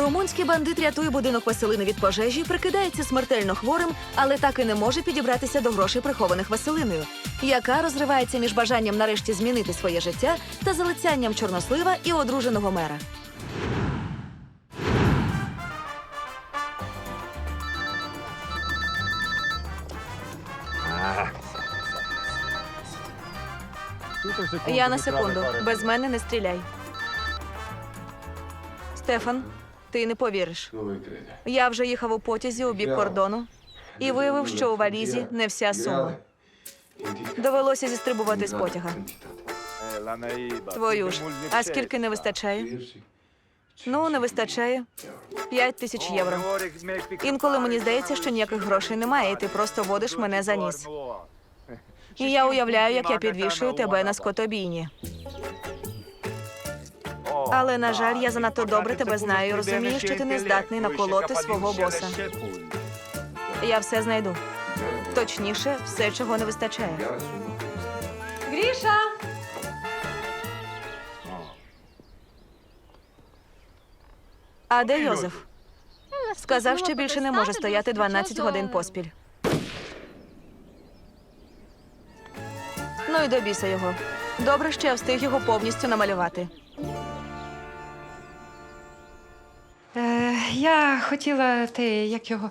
Румунський бандит рятує будинок Василини від пожежі, прикидається смертельно хворим, але так і не може підібратися до грошей, прихованих Василиною, яка розривається між бажанням нарешті змінити своє життя та залицянням чорнослива і одруженого мера. Я на секунду. Без мене не стріляй. Стефан, ти не повіриш. Я вже їхав у потязі у бік кордону і виявив, що у валізі не вся сума. Довелося зістрибувати з потяга. Твою ж. А скільки не вистачає? Ну, не вистачає. П'ять тисяч євро. Інколи мені здається, що ніяких грошей немає, і ти просто водиш мене за ніс. І я уявляю, як я підвішую тебе на скотобійні. Але, на жаль, я занадто добре тебе знаю і розумію, що ти не здатний наколоти свого боса. Я все знайду. Точніше, все, чого не вистачає. Гріша! А де Йозеф? Сказав, що більше не може стояти 12 годин поспіль. Ну і до біса його. Добре, що я встиг його повністю намалювати. Я хотіла те, як його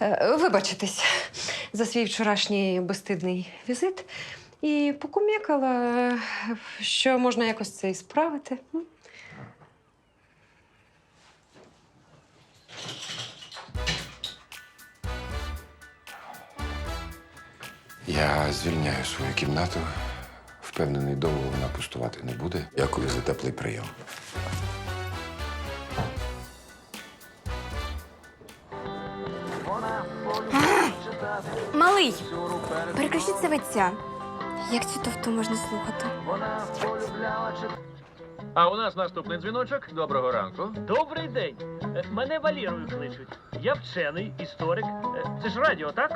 е, вибачитись за свій вчорашній безстидний візит і покумекала, е, що можна якось це і справити. Я звільняю свою кімнату. Впевнений, довго вона пустувати не буде. Дякую за теплий прийом. Малий, переключіть савиця. Як цю товту можна слухати? А у нас наступний дзвіночок. Доброго ранку. Добрий день. Е, Мене Валірою кличуть. Я вчений, історик. Е, Це ж радіо, так?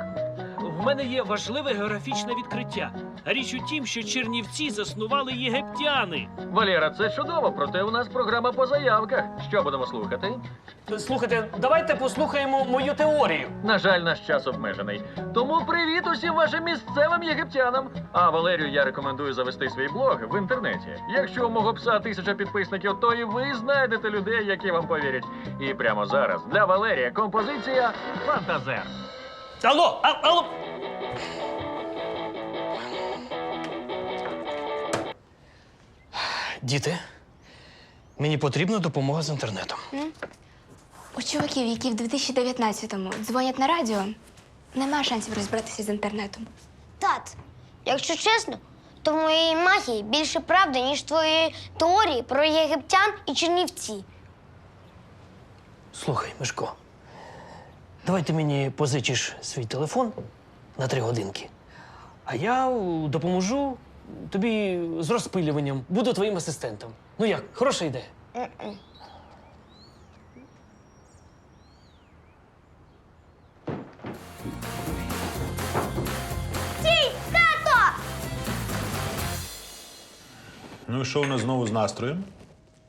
В мене є важливе географічне відкриття. Річ у тім, що Чернівці заснували єгиптяни. Валера, це чудово, проте у нас програма по заявках. Що будемо слухати? Слухайте, давайте послухаємо мою теорію. На жаль, наш час обмежений. Тому привіт усім вашим місцевим єгиптянам. А Валерію я рекомендую завести свій блог в інтернеті. Якщо у мого пса тисяча підписників, то і ви знайдете людей, які вам повірять. І прямо зараз для Валерія композиція Фантазер. Алло, а, алло. Діти, мені потрібна допомога з інтернетом. У чуваків, які в 2019-му дзвонять на радіо, нема шансів розбиратися з інтернетом. Тат, якщо чесно, то в моїй магії більше правди, ніж твої теорії про єгиптян і чернівці. Слухай, Мишко, давай ти мені позичиш свій телефон на три годинки, а я е, допоможу тобі з розпилюванням, буду твоїм асистентом. Ну як, хороша ідея? Ну і що у нас знову з настроєм?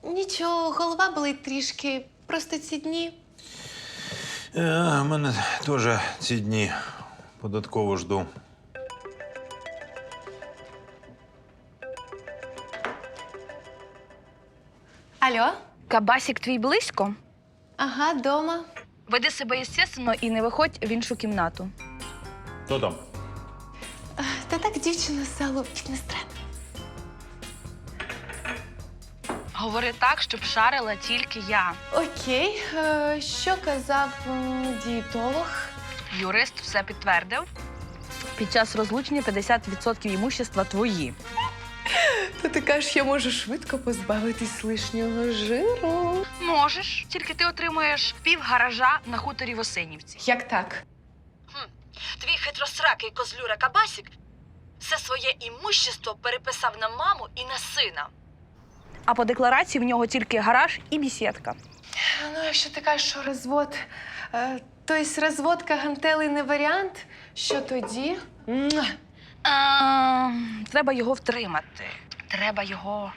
Нічого, голова болить трішки. Просто ці дні. Е, У мене теж ці дні податково жду. Алло? Кабасік твій близько. Ага, дома. Веди себе естественно і не виходь в іншу кімнату. Хто там? Та так дівчина з залу фітнес-тренер. Говори так, щоб шарила тільки я. Окей, е, що казав м, дієтолог? Юрист все підтвердив. Під час розлучення 50% імущества твої. То ти кажеш, я можу швидко позбавитись лишнього жиру. Можеш, тільки ти отримуєш пів гаража на хуторі в Осинівці. Як так? Твій хитросракий козлюра Кабасік все своє імущество переписав на маму і на сина. А по декларації в нього тільки гараж і бісідка. Ну, якщо ти кажеш, що розвод. Е, тобто розводка гантелей не варіант, що тоді? Муа. А, треба його втримати. Треба його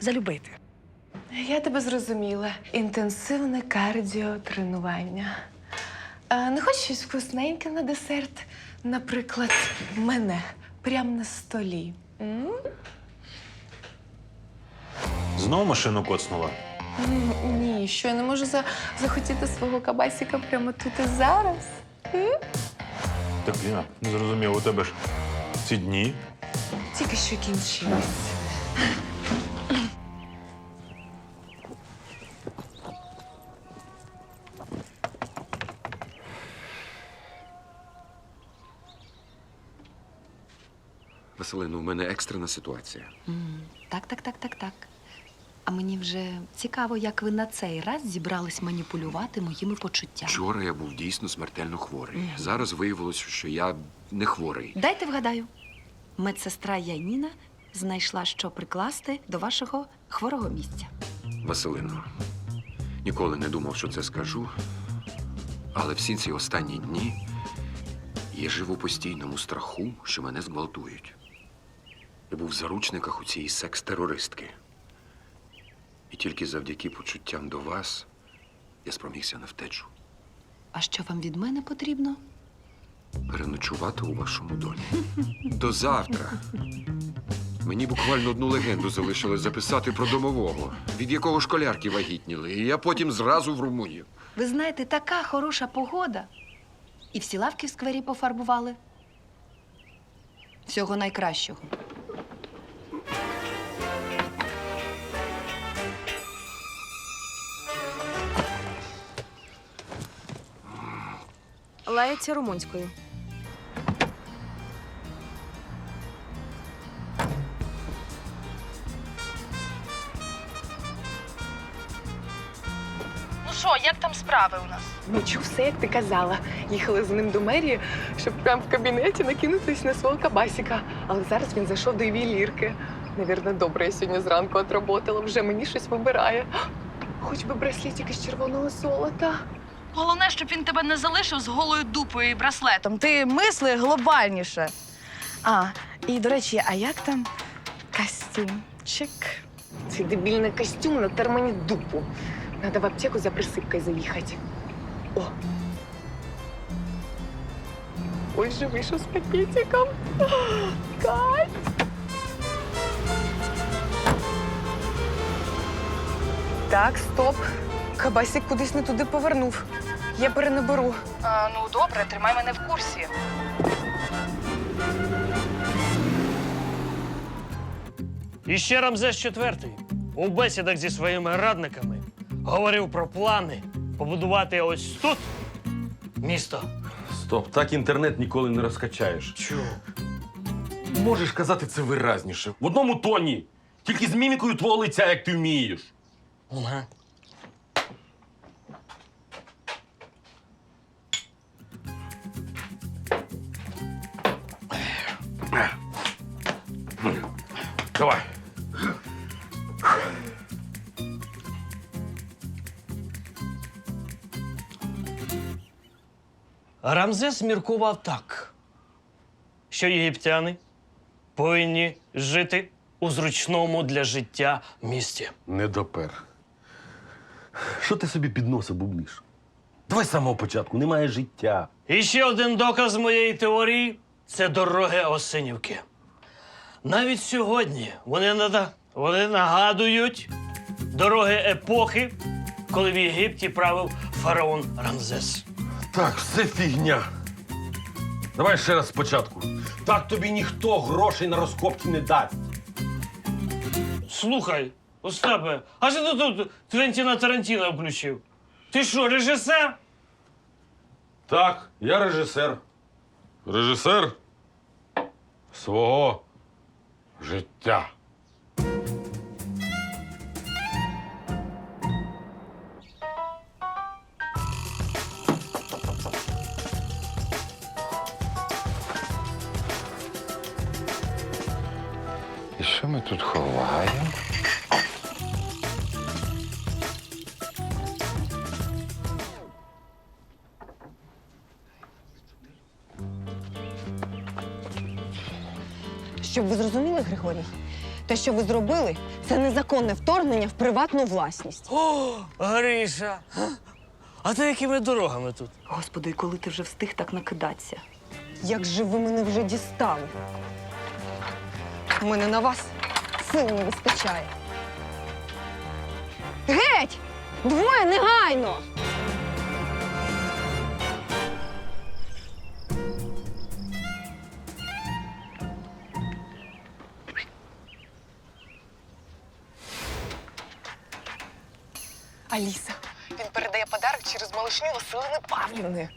залюбити. Я тебе зрозуміла. Інтенсивне кардіотренування. А, не хочеш щось вкусненьке на десерт? Наприклад, мене прямо на столі. М? Знов машину коцнула. Ні, що я не можу за... захотіти свого кабасіка прямо тут і зараз. Так я не зрозумів, у тебе ж ці дні. Тільки що кінчилось. Василину, у мене екстрена ситуація. Так, так, так, так, так. А мені вже цікаво, як ви на цей раз зібрались маніпулювати моїми почуттями. Вчора я був дійсно смертельно хворий. Зараз виявилось, що я не хворий. Дайте вгадаю. Медсестра Яніна знайшла, що прикласти до вашого хворого місця. Василино, ніколи не думав, що це скажу. Але всі ці останні дні я жив у постійному страху, що мене зґвалтують. Я був в заручниках у цієї секс-терористки. І тільки завдяки почуттям до вас я спромігся на втечу. А що вам від мене потрібно? переночувати у вашому домі. До завтра. Мені буквально одну легенду залишилось записати про домового, від якого школярки вагітніли, і я потім зразу в Румунію. Ви знаєте, така хороша погода. І всі лавки в сквері пофарбували. Всього найкращого. Лається румунською. Ну що, як там справи у нас? Нічого, все, як ти казала. Їхали з ним до мерії, щоб прямо в кабінеті накинутись на свого кабасіка. Але зараз він зайшов до ювелірки. Навірно, добре, я сьогодні зранку отработала, вже мені щось вибирає. Хоч би браслетик із червоного золота. Головне, щоб він тебе не залишив з голою дупою і браслетом. Ти мисли глобальніше. А, і до речі, а як там костюмчик? Цей дебільний костюм натер мені дупу. Надо в аптеку за присипкою заїхати. О! Ой, же вийшов з пакетиком. Кать! Так, стоп. Кабасик кудись не туди повернув. Я перенаберу. А, ну добре, тримай мене в курсі. І ще Рамзес IV у бесідах зі своїми радниками говорив про плани побудувати ось тут місто. Стоп, так інтернет ніколи не розкачаєш. Чого? Можеш казати це виразніше. В одному тоні. Тільки з мімікою твого лиця, як ти вмієш. Ага. Рамзес міркував так, що єгиптяни повинні жити у зручному для життя місті. Не допер. Що ти собі під носа бубниш? Давай з самого початку, немає життя. І ще один доказ моєї теорії це дороги Осинівки. Навіть сьогодні вони, нада... вони нагадують дороги епохи, коли в Єгипті правив фараон Рамзес. Так, все фігня. Давай ще раз спочатку. Так тобі ніхто грошей на розкопки не дасть. Слухай, Остапе, а що ти тут Твентіна Тарантіна включив? Ти що, режисер? Так, я режисер. Режисер свого життя. Тут ховаємо? Щоб ви зрозуміли, Григорій, Те, що ви зробили, це незаконне вторгнення в приватну власність. О, Гриша! А ти якими дорогами тут? Господи, і коли ти вже встиг так накидатися? Як же ви мене вже дістали? У мене на вас сил не вистачає. Геть! Двоє негайно! Аліса, він передає подарок через малышню Василини Павлівни.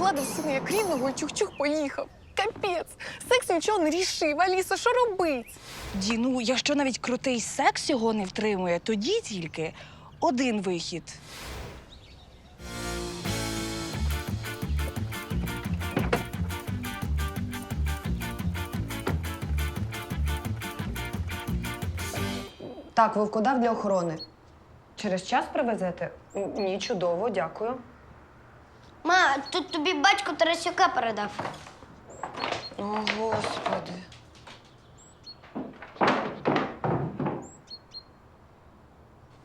Погладив сина як рівного і чух-чух поїхав. Капець, секс нічого не рішив. Аліса, що робить? Ді, ну якщо навіть крутий секс його не втримує, тоді тільки один вихід. Так, вовкодав для охорони. Через час привезете? Ні, чудово, дякую. Ма, тут тобі батько Тарасюка передав. О, господи.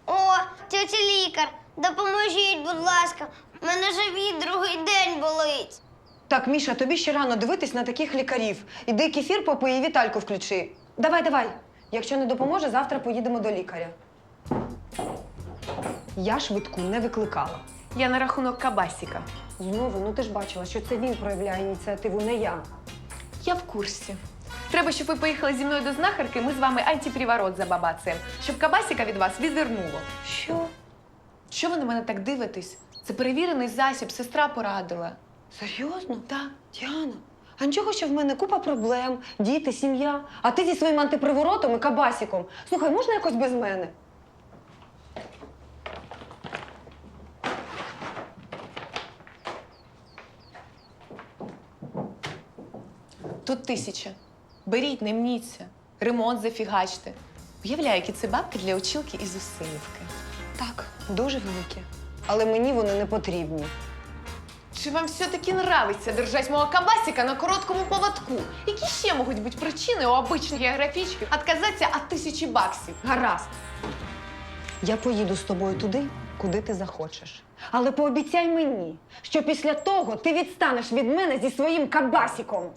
О, тетя лікар, допоможіть, будь ласка. У мене живіт другий день болить. Так, Міша, тобі ще рано дивитись на таких лікарів. Іди кефір попий і Вітальку включи. Давай, давай. Якщо не допоможе, завтра поїдемо до лікаря. Я швидку не викликала. Я на рахунок Кабасіка. Знову, ну ти ж бачила, що це він проявляє ініціативу, не я. Я в курсі. Треба, щоб ви поїхали зі мною до знахарки, ми з вами антиприворот забабацаємо, щоб Кабасіка від вас відвернуло. Що? Що ви на мене так дивитесь? Це перевірений засіб, сестра порадила. Серйозно? Так. Діана, а нічого, що в мене купа проблем, діти, сім'я. А ти зі своїм антиприворотом і кабасіком. Слухай, можна якось без мене? Тут тисяча. Беріть, не мніться. Ремонт зафігачте. Уявляю, які це бабки для училки із Усилівки. Так, дуже великі. Але мені вони не потрібні. Чи вам все-таки нравиться держать мого кабасика на короткому поводку? Які ще можуть бути причини у обичних географічки відказатися від тисячі баксів? Гаразд. Я поїду з тобою туди, куди ти захочеш. Але пообіцяй мені, що після того ти відстанеш від мене зі своїм кабасіком.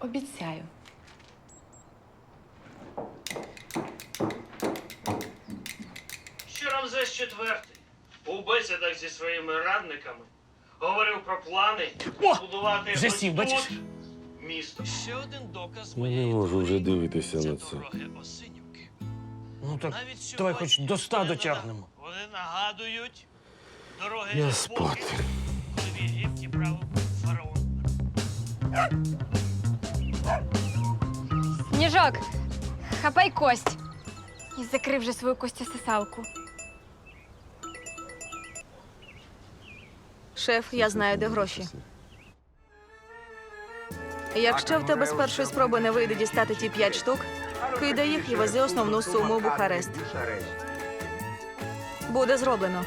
Обіцяю. Що Рамзес четвертий у бесідах зі своїми радниками говорив про плани будувати вже ось сів, тут бачиш? місто. Ще один доказ Я не моєї можу вже теорії. дивитися це на це. дороги Осинівки. Ну так Навіть давай сьогодні, хоч до ста коли дотягнемо. Вони нагадують дороги Я епохи, спати. коли в Єгипті правив фараон. Сніжок, хапай кость. І закрив вже свою костю-сосалку. Шеф, я знаю, де гроші. Якщо в тебе з першої спроби не вийде дістати ті п'ять штук, кидай їх і вези основну суму у Бухарест. Буде зроблено.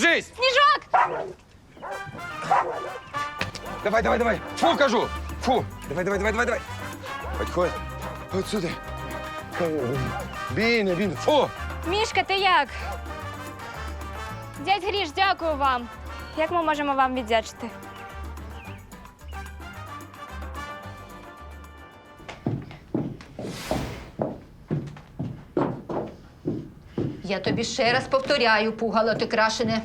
Держись! Сніжок! Давай, давай, давай. Фу, кажу. Фу. Давай, давай, давай, давай, давай. Підходь. Ходь сюди. Біне, бійне. Фу. Мішка, ти як? Дядь Гріш, дякую вам. Як ми можемо вам віддячити? Я тобі ще раз повторяю, пугало ти крашене.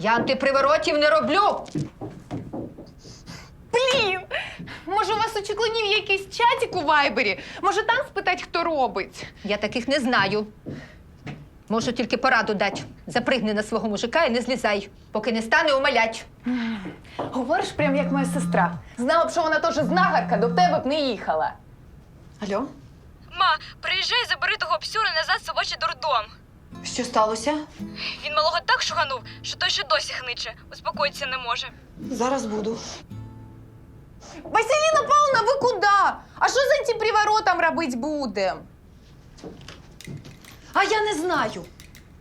Я антиприворотів не роблю. Блін! Може, у вас у чеклунів є якийсь чатик у вайбері? Може, там спитать, хто робить? Я таких не знаю. Можу тільки пораду дати. Запригни на свого мужика і не злізай, поки не стане умалять. Говориш прям як моя сестра. Знала б, що вона теж знагарка, до тебе б не їхала. Алло, Ма, приїжджай, забери того псюра назад в собачий дурдом. Що сталося? Він малого так шуганув, що той ще досі хниче, успокоїтися не може. Зараз буду. Василіна Павловна, ви куди? А що за цим приворотом робити будемо? А я не знаю.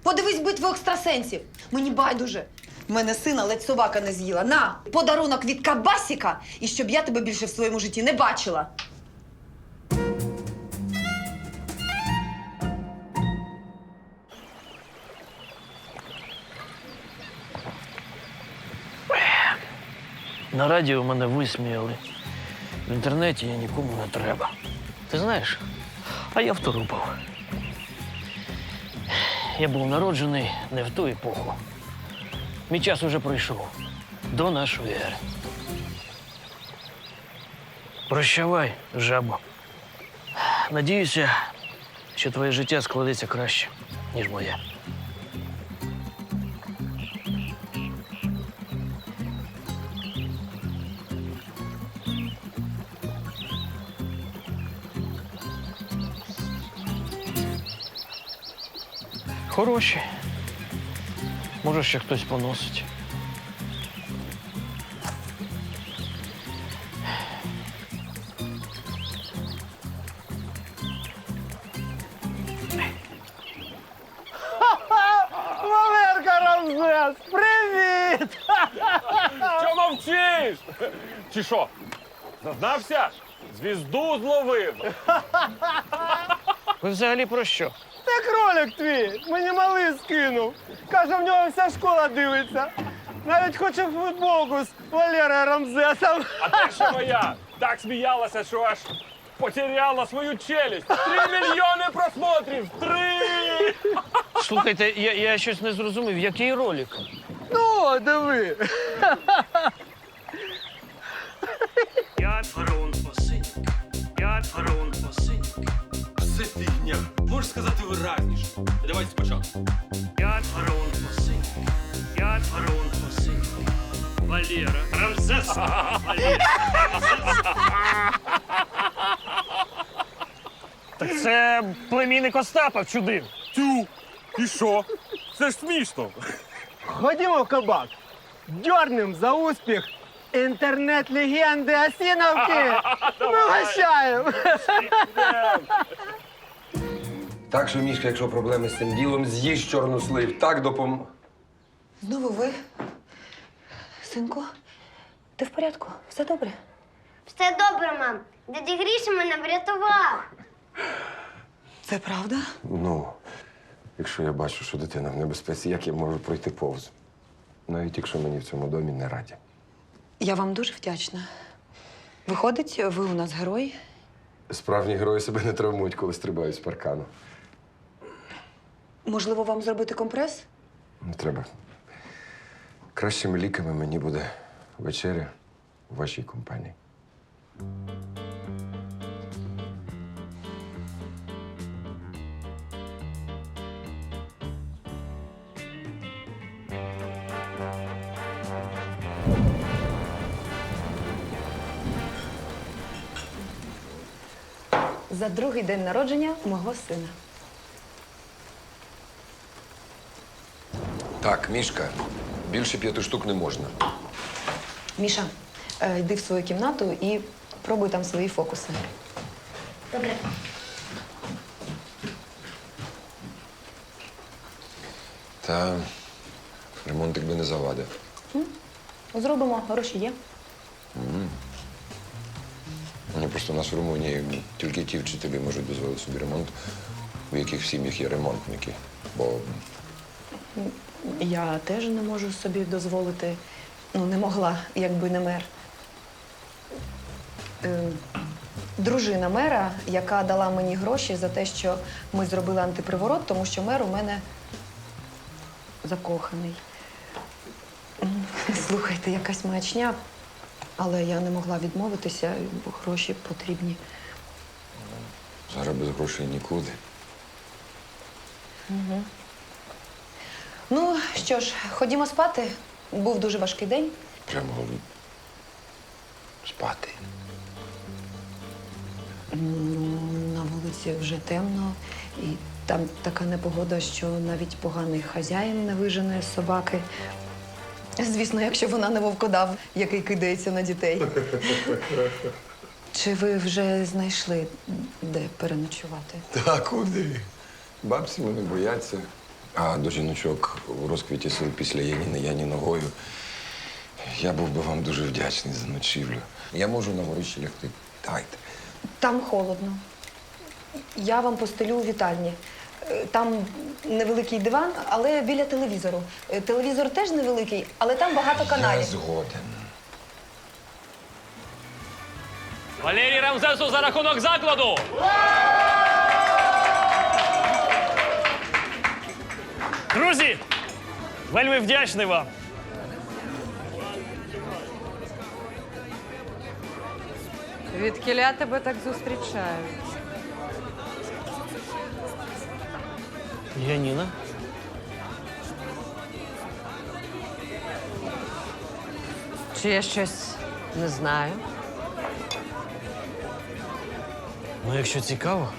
Подивись битву екстрасенсів. Мені байдуже. Мене сина ледь собака не з'їла. На, подарунок від Кабасіка, і щоб я тебе більше в своєму житті не бачила. На радіо мене висміяли. В інтернеті я нікому не треба. Ти знаєш, а я вторупав. Я був народжений не в ту епоху. Мій час уже пройшов до нашої ери. Прощавай, жабо. Надіюся, що твоє життя складеться краще, ніж моє. Хороші. Може, ще хтось поносить. Валерка Рамзес, привіт! Чого мовчиш? Чи що? Зазнався? Звізду зловив. Ви взагалі про що? Кролик твій, мені малий скинув. Каже, в нього вся школа дивиться. Навіть хоче футболку з Валерою Рамзесом. А те, що моя так сміялася, що аж потеряла свою челюсть. Три мільйони просмотрів! Три! Слухайте, я, я щось не зрозумів, який ролик? Ну, диви. Я фараон посиньок. Я фараон посиньок. Можеш сказати виразніше. Давайте спочатку. Я фараон посиньок. Я фараон посиньок. Валера. Рамзес. Валера. Рамзес. Так це племінник Остапа вчудив. Тю! І що? Це ж смішно. Ходімо в кабак. Дьорнем за успіх інтернет-легенди Осіновки. Вигощаємо. Так що, Мішка, якщо проблеми з цим ділом, з'їж чорну слив. Так допом... Знову ви? Синку, ти в порядку? Все добре? Все добре, мам. Дядя Гріша мене врятував. Це правда? Ну, якщо я бачу, що дитина в небезпеці, як я можу пройти повз? Навіть якщо мені в цьому домі не раді. Я вам дуже вдячна. Виходить, ви у нас герой. Справжні герої себе не травмують, коли стрибають з паркану. Можливо, вам зробити компрес? Не треба. Кращими ліками мені буде вечеря у вашій компанії. За другий день народження мого сина. Так, Мішка, більше п'яти штук не можна. Міша, е, йди в свою кімнату і пробуй там свої фокуси. Добре. Та ремонтик би не завадив. Зробимо, гроші є. Ні, просто у нас в Румунії тільки ті вчителі можуть дозволити собі ремонт, у яких в сім'ях є ремонтники. Бо Я теж не можу собі дозволити. Ну, не могла, якби не мер. Е, дружина мера, яка дала мені гроші за те, що ми зробили антиприворот, тому що мер у мене закоханий. Слухайте, якась маячня, але я не могла відмовитися, бо гроші потрібні. зараз без грошей нікуди. Угу. Ну що ж, ходімо спати. Був дуже важкий день. Прямо спати. Ну, на вулиці вже темно, і там така непогода, що навіть поганий хазяїн не вижене з собаки. Звісно, якщо вона не вовкодав, який кидається на дітей. Чи ви вже знайшли, де переночувати? Та куди? Бабці мене бояться. А до жіночок у розквіті сил після Яніни Яні ногою. Я був би вам дуже вдячний за ночівлю. Я можу на горищі лягти. Давайте. Там холодно. Я вам постелю у вітальні. Е, Там невеликий диван, але біля телевізору. Е, Телевізор теж невеликий, але там багато Я каналів. згоден. Валерій Рамзесу за рахунок закладу! Друзі, вельми вдячний вам. Від кіля тебе так зустрічають. Яніна? Чи я щось не знаю? Ну, якщо цікаво,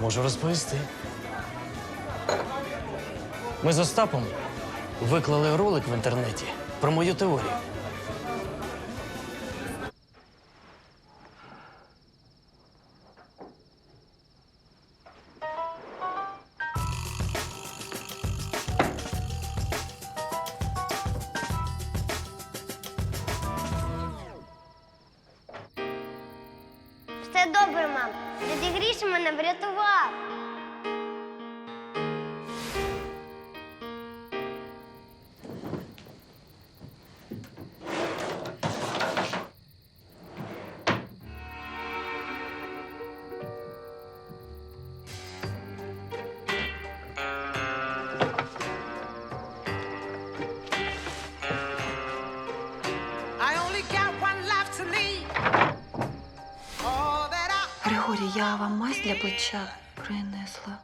можу розповісти. Ми з Остапом виклали ролик в інтернеті про мою теорію. Все добре, мам. Дядя Гріша мене врятував. плеча принесла.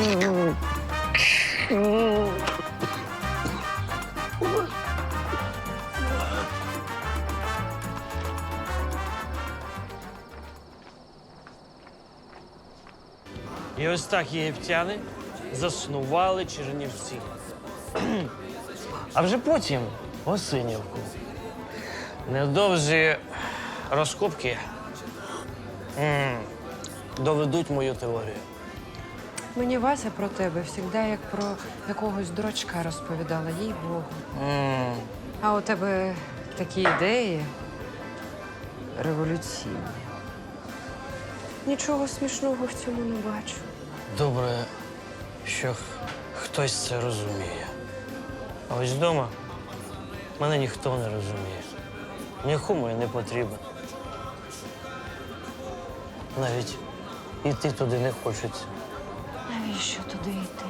І ось так єгиптяни заснували Чернівці. А вже потім Осинівку. Невдовзі розкопки доведуть мою теорію. Мені Вася про тебе завжди як про якогось дурачка розповідала, їй Богу. М, А у тебе такі ідеї революційні. Нічого смішного в цьому не бачу. Добре, що хтось це розуміє. А ось вдома мене ніхто не розуміє. Нікому я не потрібен. Навіть іти туди не хочеться. Навіщо туди йти,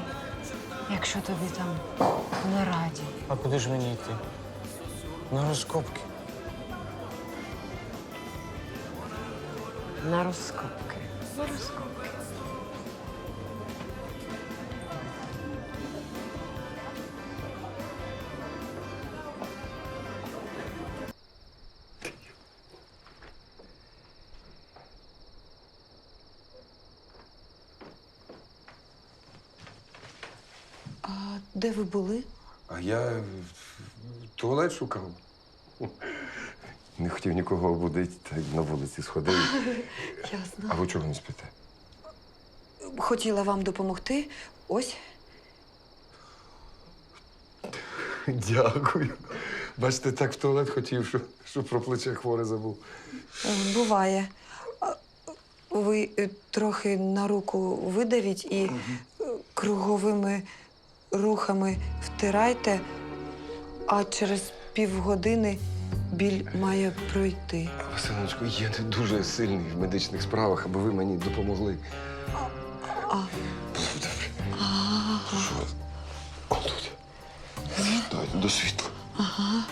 якщо тобі там не раді? А куди ж мені йти? На розкопки. На розкопки. На розкопки. Де ви були? А я туалет шукав. Не хотів нікого обудити, та й на вулиці сходив. Ясно. А ви чого не спите? Хотіла вам допомогти. Ось. Дякую. Бачите, так в туалет хотів, що, що про плече хворе забув. Е, Буває. Ви е, трохи на руку видавіть і е, круговими рухами втирайте, а через півгодини біль має пройти. Василиночко, я не дуже сильний в медичних справах, аби ви мені допомогли. А. Було б добре. Ага. Отут. Давайте до світла. Ага.